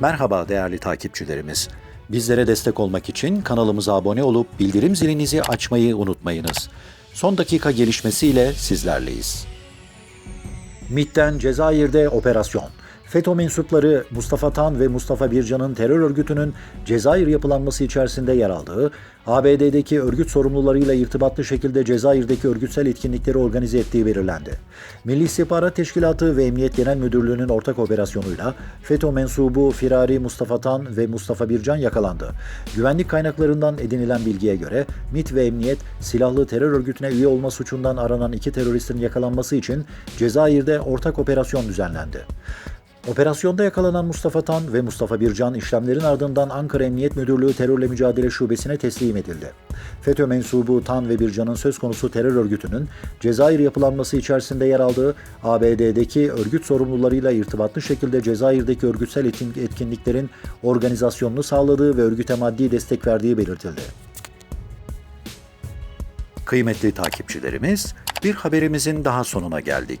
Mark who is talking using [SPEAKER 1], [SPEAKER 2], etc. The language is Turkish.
[SPEAKER 1] Merhaba değerli takipçilerimiz. Bizlere destek olmak için kanalımıza abone olup bildirim zilinizi açmayı unutmayınız. Son dakika gelişmesiyle sizlerleyiz. MİT'ten Cezayir'de operasyon. FETÖ mensupları Mustafa Tan ve Mustafa Bircan'ın terör örgütünün Cezayir yapılanması içerisinde yer aldığı, ABD'deki örgüt sorumlularıyla irtibatlı şekilde Cezayir'deki örgütsel etkinlikleri organize ettiği belirlendi. Milli İstihbarat Teşkilatı ve Emniyet Genel Müdürlüğü'nün ortak operasyonuyla FETÖ mensubu Firari Mustafa Tan ve Mustafa Bircan yakalandı. Güvenlik kaynaklarından edinilen bilgiye göre MİT ve Emniyet silahlı terör örgütüne üye olma suçundan aranan iki teröristin yakalanması için Cezayir'de ortak operasyon düzenlendi. Operasyonda yakalanan Mustafa Tan ve Mustafa Bircan işlemlerin ardından Ankara Emniyet Müdürlüğü Terörle Mücadele Şubesi'ne teslim edildi. FETÖ mensubu Tan ve Bircan'ın söz konusu terör örgütünün Cezayir yapılanması içerisinde yer aldığı ABD'deki örgüt sorumlularıyla irtibatlı şekilde Cezayir'deki örgütsel etkin- etkinliklerin organizasyonunu sağladığı ve örgüte maddi destek verdiği belirtildi. Kıymetli takipçilerimiz, bir haberimizin daha sonuna geldik.